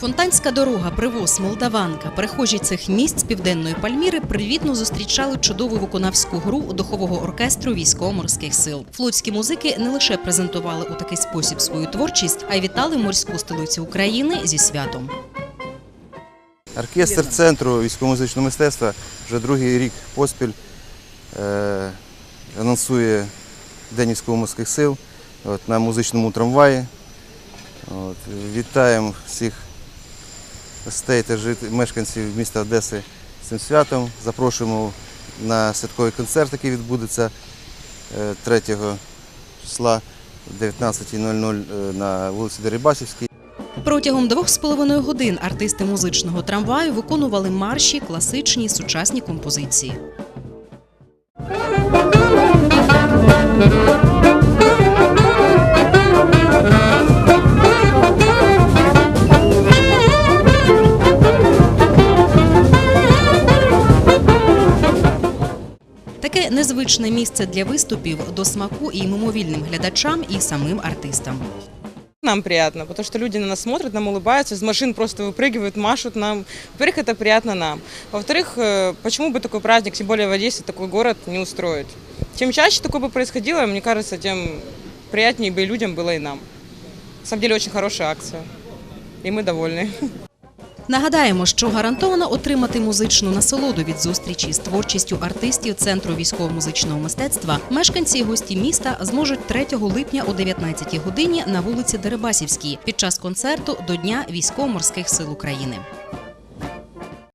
Фонтанська дорога, привоз, Молдаванка, перехожі цих місць південної Пальміри привітно зустрічали чудову виконавську гру духового оркестру військово-морських сил. Флотські музики не лише презентували у такий спосіб свою творчість, а й вітали морську столицю України зі святом. Оркестр центру військово-музичного мистецтва вже другий рік поспіль е, анонсує День військово-морських сил от, на музичному трамваї. От, вітаємо всіх гостей та мешканців міста Одеси з цим святом. Запрошуємо на святковий концерт, який відбудеться е, 3 числа о 19.00 е, на вулиці Дерибасівській. Протягом двох з половиною годин артисти музичного трамваю виконували марші, класичні сучасні композиції. Таке незвичне місце для виступів до смаку і мимовільним глядачам, і самим артистам. Нам приятно, потому что люди на нас смотрят, нам улыбаются, из машин просто выпрыгивают, машут нам. Во-первых, это приятно нам. Во-вторых, э, почему бы такой праздник, тем более в Одессе, такой город, не устроить? Чем чаще такое бы происходило, мне кажется, тем приятнее бы и людям было, и нам. На самом деле, очень хорошая акция. И мы довольны. Нагадаємо, що гарантовано отримати музичну насолоду від зустрічі з творчістю артистів Центру військово-музичного мистецтва мешканці і гості міста зможуть 3 липня о 19 годині на вулиці Дерибасівській під час концерту до Дня військово-морських сил України.